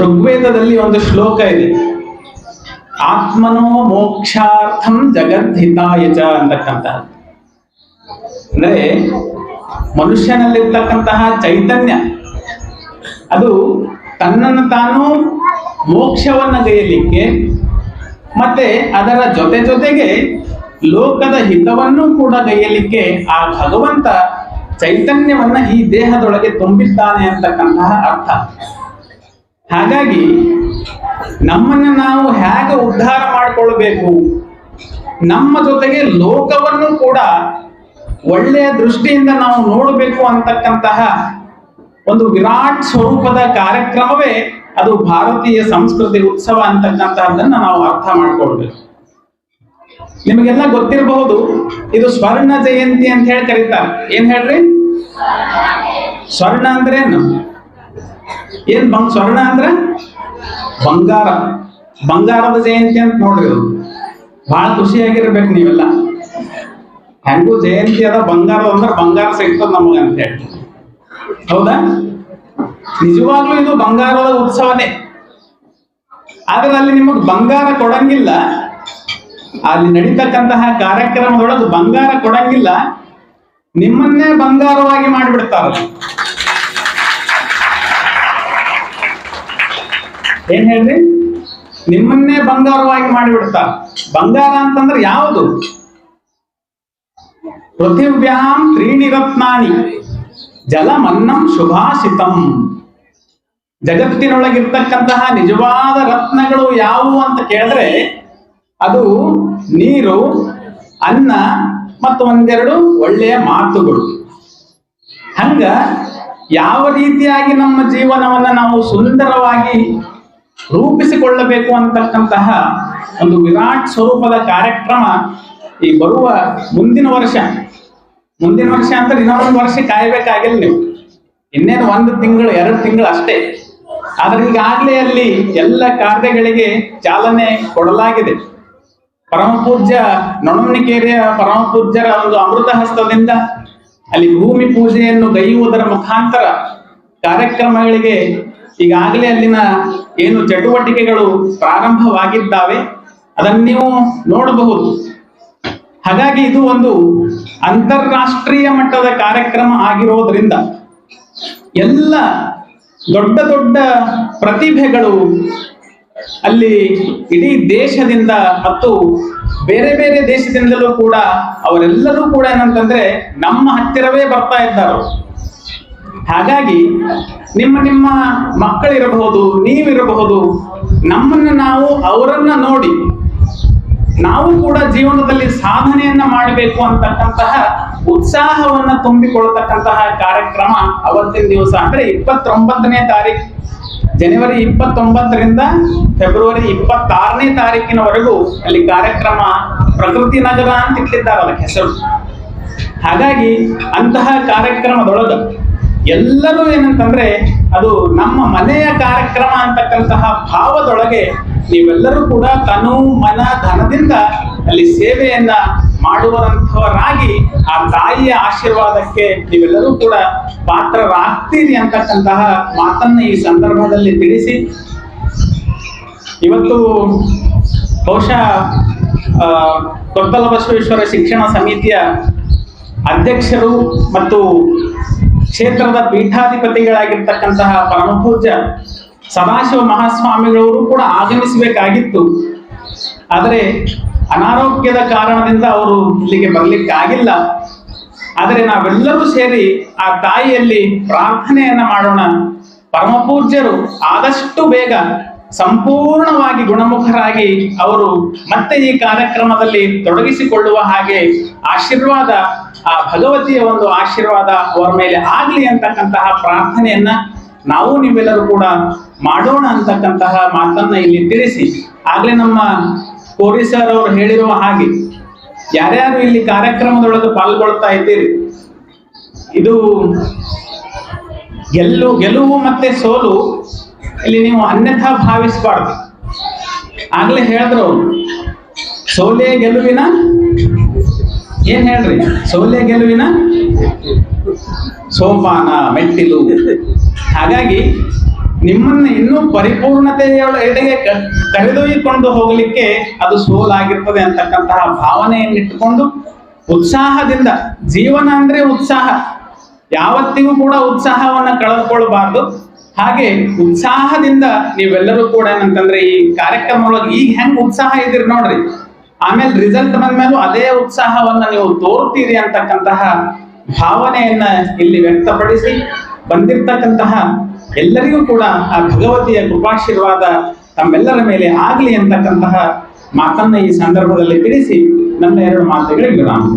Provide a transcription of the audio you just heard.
ಋಗ್ವೇದದಲ್ಲಿ ಒಂದು ಶ್ಲೋಕ ಇದೆ. ಆತ್ಮನೋ ಮೋಕ್ಷಾರ್ಥಂ ಜಗದ್ಧಿತಾಯಚ ಅಂತಕ್ಕಂತಹ. ಅಂದ್ರೆ ಮನುಷ್ಯನಲ್ಲಿರ್ತಕ್ಕಂತಹ ಚೈತನ್ಯ. ಅದು ತನ್ನನ್ನು ತಾನು ಮೋಕ್ಷವನ್ನ ಗೈಯಲಿಕ್ಕೆ ಮತ್ತೆ ಅದರ ಜೊತೆ ಜೊತೆಗೆ ಲೋಕದ ಹಿತವನ್ನು ಕೂಡ ಗೈಯಲಿಕ್ಕೆ ಆ ಭಗವಂತ ಚೈತನ್ಯವನ್ನ ಈ ದೇಹದೊಳಗೆ ತುಂಬಿದ್ದಾನೆ ಅಂತಕ್ಕಂತಹ ಅರ್ಥ. ಹಾಗಾಗಿ ನಮ್ಮನ್ನ ನಾವು ಹೇಗೆ ಉದ್ಧಾರ ಮಾಡಿಕೊಳ್ಬೇಕು? ನಮ್ಮ ಜೊತೆಗೆ ಲೋಕವನ್ನು ಕೂಡ ಒಳ್ಳೆಯ ದೃಷ್ಟಿಯಿಂದ ನಾವು ನೋಡಬೇಕು ಅಂತಕ್ಕಂತಹ ಒಂದು ವಿರಾಟ್ ಸ್ವರೂಪದ ಕಾರ್ಯಕ್ರಮವೇ ಅದು ಭಾರತೀಯ ಸಂಸ್ಕೃತಿ ಉತ್ಸವ ಅಂತಕ್ಕಂತಹದ್ದನ್ನ ನಾವು ಅರ್ಥ ಮಾಡ್ಕೊಳ್ಬೇಕು. ನಿಮಗೆಲ್ಲ ಗೊತ್ತಿರಬಹುದು, ಇದು ಸ್ವರ್ಣ ಜಯಂತಿ ಅಂತ ಹೇಳಿ ಕರೀತಾರೆ. ಏನ್ ಹೇಳ್ರಿ? ಸ್ವರ್ಣ ಅಂದ್ರೆ ಏನು ಬಂಗ್ ಸ್ವರ್ಣ ಅಂದ್ರ? ಬಂಗಾರ. ಬಂಗಾರದ ಜಯಂತಿ ಅಂತ ನೋಡ್ರಿ ಅದು ಬಹಳ ಖುಷಿಯಾಗಿರ್ಬೇಕು ನೀವೆಲ್ಲ. ಹೆಂಗೂ ಜಯಂತಿ ಅದ, ಬಂಗಾರ ಅಂದ್ರೆ ಬಂಗಾರ ಸಿಗ್ತದ ನಮಗ ಅಂತ ಹೇಳಿ ಹೌದಾ? ನಿಜವಾಗ್ಲೂ ಇದು ಬಂಗಾರದ ಉತ್ಸವನೇ. ಆದ್ರೆ ಅಲ್ಲಿ ನಿಮಗ್ ಬಂಗಾರ ಕೊಡಂಗಿಲ್ಲ. ಅಲ್ಲಿ ನಡೀತಕ್ಕಂತಹ ಕಾರ್ಯಕ್ರಮದೊಳಗೆ ಬಂಗಾರ ಕೊಡಂಗಿಲ್ಲ. ನಿಮ್ಮನ್ನೇ ಬಂಗಾರವಾಗಿ ಮಾಡಿಬಿಡ್ತಾರ. ಏನ್ ಹೇಳ್ರಿ? ನಿಮ್ಮನ್ನೇ ಬಂಗಾರವಾಗಿ ಮಾಡಿಬಿಡ್ತಾರ ಬಂಗಾರ ಅಂತಂದ್ರೆ ಯಾವುದು? ಪೃಥಿವ್ಯಾಂ ತ್ರೀಣಿ ರತ್ನಾನಿ ಜಲಮನ್ನಂ ಶುಭಾಷಿತಂ ಜಗತ್ತಿನೊಳಗಿರ್ತಕ್ಕಂತಹ ನಿಜವಾದ ರತ್ನಗಳು ಯಾವುವು ಅಂತ ಕೇಳಿದ್ರೆ, ಅದು ನೀರು, ಅನ್ನ ಮತ್ತು ಒಂದೆರಡು ಒಳ್ಳೆಯ ಮಾತುಗಳು. ಹಂಗ ಯಾವ ರೀತಿಯಾಗಿ ನಮ್ಮ ಜೀವನವನ್ನ ನಾವು ಸುಂದರವಾಗಿ ರೂಪಿಸಿಕೊಳ್ಳಬೇಕು ಅಂತಕ್ಕಂತಹ ಒಂದು ವಿರಾಟ್ ಸ್ವರೂಪದ ಕಾರ್ಯಕ್ರಮ ಈ ಬರುವ ಮುಂದಿನ ವರ್ಷ. ಮುಂದಿನ ವರ್ಷ ಅಂದ್ರೆ ಇನ್ನೊಂದು ವರ್ಷ ಕಾಯಬೇಕಾಗಿಲ್ಲ ನೀವು. ಇನ್ನೇನು ಒಂದು ತಿಂಗಳು, ಎರಡು ತಿಂಗಳು ಅಷ್ಟೇ. ಆದ್ರೆ ಈಗಾಗಲೇ ಅಲ್ಲಿ ಎಲ್ಲ ಕಾರ್ಯಗಳಿಗೆ ಚಾಲನೆ ಕೊಡಲಾಗಿದೆ. ಪರಮ ಪೂಜ್ಯ ನೊಣಮಣಿಕೇರಿಯ ಪರಮ ಪೂಜ್ಯರ ಒಂದು ಅಮೃತ ಹಸ್ತದಿಂದ ಅಲ್ಲಿ ಭೂಮಿ ಪೂಜೆಯನ್ನು ಗೈಯುವುದರ ಮುಖಾಂತರ ಕಾರ್ಯಕ್ರಮಗಳಿಗೆ ಈಗಾಗಲೇ ಅಲ್ಲಿನ ಏನು ಚಟುವಟಿಕೆಗಳು ಪ್ರಾರಂಭವಾಗಿದ್ದಾವೆ, ಅದನ್ನು ನೀವು ನೋಡಬಹುದು. ಹಾಗಾಗಿ ಇದು ಒಂದು ಅಂತಾರಾಷ್ಟ್ರೀಯ ಮಟ್ಟದ ಕಾರ್ಯಕ್ರಮ ಆಗಿರೋದ್ರಿಂದ ಎಲ್ಲ ದೊಡ್ಡ ದೊಡ್ಡ ಪ್ರತಿಭೆಗಳು ಅಲ್ಲಿ ಇಡೀ ದೇಶದಿಂದ ಮತ್ತು ಬೇರೆ ಬೇರೆ ದೇಶದಿಂದಲೂ ಕೂಡ ಅವರೆಲ್ಲರೂ ಕೂಡ ಏನಂತಂದ್ರೆ ನಮ್ಮ ಹತ್ತಿರವೇ ಬರ್ತಾ ಇದ್ದಾರೆ. ಹಾಗಾಗಿ ನಿಮ್ಮ ನಿಮ್ಮ ಮಕ್ಕಳಿರಬಹುದು, ನೀವಿರಬಹುದು, ನಮ್ಮನ್ನ ನಾವು ಅವರನ್ನ ನೋಡಿ, ನಾವು ಕೂಡ ಜೀವನದಲ್ಲಿ ಸಾಧನೆಯನ್ನ ಮಾಡಬೇಕು ಅಂತಕ್ಕಂತಹ ಉತ್ಸಾಹವನ್ನ ತುಂಬಿಕೊಳ್ತಕ್ಕಂತಹ ಕಾರ್ಯಕ್ರಮ ಅವತ್ತಿನ ದಿವಸ ಅಂದ್ರೆ ಇಪ್ಪತ್ತೊಂಬತ್ತನೇ ತಾರೀಕು ಜನವರಿ ಇಪ್ಪತ್ತೊಂಬತ್ತರಿಂದ ಫೆಬ್ರವರಿ ಇಪ್ಪತ್ತಾರನೇ ತಾರೀಕಿನವರೆಗೂ ಅಲ್ಲಿ ಕಾರ್ಯಕ್ರಮ ಪ್ರಕೃತಿ ನಗರ ಅಂತ ಇಟ್ಟಿದ್ದಾರೆ ಅದಕ್ಕೆ ಹೆಸರು. ಹಾಗಾಗಿ ಅಂತಹ ಕಾರ್ಯಕ್ರಮದೊಳಗ ಎಲ್ಲರೂ ಏನಂತಂದ್ರೆ ಅದು ನಮ್ಮ ಮನೆಯ ಕಾರ್ಯಕ್ರಮ ಅಂತಕ್ಕಂತಹ ಭಾವದೊಳಗೆ ನೀವೆಲ್ಲರೂ ಕೂಡ ತನು ಮನ ಧನದಿಂದ ಅಲ್ಲಿ ಸೇವೆಯನ್ನ ಮಾಡುವಂಥವರಾಗಿ ಆ ತಾಯಿಯ ಆಶೀರ್ವಾದಕ್ಕೆ ನೀವೆಲ್ಲರೂ ಕೂಡ ಪಾತ್ರರಾಗ್ತೀರಿ ಅಂತಕ್ಕಂತಹ ಮಾತನ್ನ ಈ ಸಂದರ್ಭದಲ್ಲಿ ತಿಳಿಸಿ. ಇವತ್ತು ಬಹುಶಃ ಕೊತ್ತಲ ಬಸವೇಶ್ವರ ಶಿಕ್ಷಣ ಸಮಿತಿಯ ಅಧ್ಯಕ್ಷರು ಮತ್ತು ಕ್ಷೇತ್ರದ ಪೀಠಾಧಿಪತಿಗಳಾಗಿರ್ತಕ್ಕಂತಹ ಪರಮಪೂಜ್ಯ ಸದಾಶಿವ ಮಹಾಸ್ವಾಮಿಗಳವರು ಕೂಡ ಆಗಮಿಸಬೇಕಾಗಿತ್ತು. ಆದರೆ ಅನಾರೋಗ್ಯದ ಕಾರಣದಿಂದ ಅವರು ಇಲ್ಲಿಗೆ ಬರ್ಲಿಕ್ಕೆ ಆಗಿಲ್ಲ ಆದರೆ ನಾವೆಲ್ಲರೂ ಸೇರಿ ಆ ತಾಯಿಯಲ್ಲಿ ಪ್ರಾರ್ಥನೆಯನ್ನ ಮಾಡೋಣ. ಪರಮಪೂಜ್ಯರು ಆದಷ್ಟು ಬೇಗ ಸಂಪೂರ್ಣವಾಗಿ ಗುಣಮುಖರಾಗಿ ಅವರು ಮತ್ತೆ ಈ ಕಾರ್ಯಕ್ರಮದಲ್ಲಿ ತೊಡಗಿಸಿಕೊಳ್ಳುವ ಹಾಗೆ ಆಶೀರ್ವಾದ, ಆ ಭಗವತಿಯ ಒಂದು ಆಶೀರ್ವಾದ ಅವರ ಮೇಲೆ ಆಗ್ಲಿ ಅಂತಕ್ಕಂತಹ ಪ್ರಾರ್ಥನೆಯನ್ನ ನಾವು ನೀವೆಲ್ಲರೂ ಕೂಡ ಮಾಡೋಣ ಅಂತಕ್ಕಂತಹ ಮಾತನ್ನ ಇಲ್ಲಿ ತಿಳಿಸಿ. ಆಗ್ಲೇ ನಮ್ಮ ಕೋರಿ ಸರ್ ಅವರು ಹೇಳಿರುವ ಹಾಗೆ, ಯಾರ್ಯಾರು ಇಲ್ಲಿ ಕಾರ್ಯಕ್ರಮದೊಳಗೆ ಪಾಲ್ಗೊಳ್ತಾ ಇದ್ದೀರಿ? ಇದು ಗೆಲ್ಲು, ಗೆಲುವು ಮತ್ತೆ ಸೋಲು ಇಲ್ಲಿ ನೀವು ಅನ್ಯಥಾ ಭಾವಿಸಬಾರ್ದು. ಆಗ್ಲೇ ಹೇಳಿದ್ರು ಸೌಲ್ಯ ಸೋಲೆ ಗೆಲುವಿನ ಏನ್ ಹೇಳ್ರಿ? ಸೋಲೆ ಗೆಲುವಿನ ಸೋಪಾನ, ಮೆಟ್ಟಿಲು. ಹಾಗಾಗಿ ನಿಮ್ಮನ್ನ ಇನ್ನೂ ಪರಿಪೂರ್ಣತೆಯೊಳಗೆ ಎಡೆಗೆ ಕ- ಕರೆದೊಯ್ದುಕೊಂಡು ಹೋಗಲಿಕ್ಕೆ ಅದು ಸೋಲಾಗಿರ್ತದೆ ಅಂತಕ್ಕಂತಹ ಭಾವನೆಯನ್ನಿಟ್ಟುಕೊಂಡು ಉತ್ಸಾಹದಿಂದ, ಜೀವನ ಅಂದ್ರೆ ಉತ್ಸಾಹ. ಯಾವತ್ತಿಗೂ ಕೂಡ ಉತ್ಸಾಹವನ್ನ ಕಳೆದುಕೊಳ್ಬಾರ್ದು. ಹಾಗೆ ಉತ್ಸಾಹದಿಂದ ನೀವೆಲ್ಲರೂ ಕೂಡ ಏನಂತಂದ್ರೆ ಈ ಕಾರ್ಯಕ್ರಮ ಒಳಗೆ ಈಗ ಹೆಂಗ್ ಉತ್ಸಾಹ ಇದ್ದೀರಿ ನೋಡ್ರಿ ಆಮೇಲೆ ರಿಸಲ್ಟ್ ಬಂದ್ಮೇಲೂ ಅದೇ ಉತ್ಸಾಹವನ್ನ ನೀವು ತೋರ್ತೀರಿ ಅಂತಕ್ಕಂತಹ ಭಾವನೆಯನ್ನ ಇಲ್ಲಿ ವ್ಯಕ್ತಪಡಿಸಿ ಬಂದಿರ್ತಕ್ಕಂತಹ ಎಲ್ಲರಿಗೂ ಕೂಡ ಆ ಭಗವತಿಯ ಕೃಪಾಶೀರ್ವಾದ ತಮ್ಮೆಲ್ಲರ ಮೇಲೆ ಆಗಲಿ ಅಂತಕ್ಕಂತಹ ಮಾತನ್ನ ಈ ಸಂದರ್ಭದಲ್ಲಿ ತಿಳಿಸಿ ನನ್ನ ಎರಡು ಮಾತುಗಳಿಗೆ ವಿರಾಮ.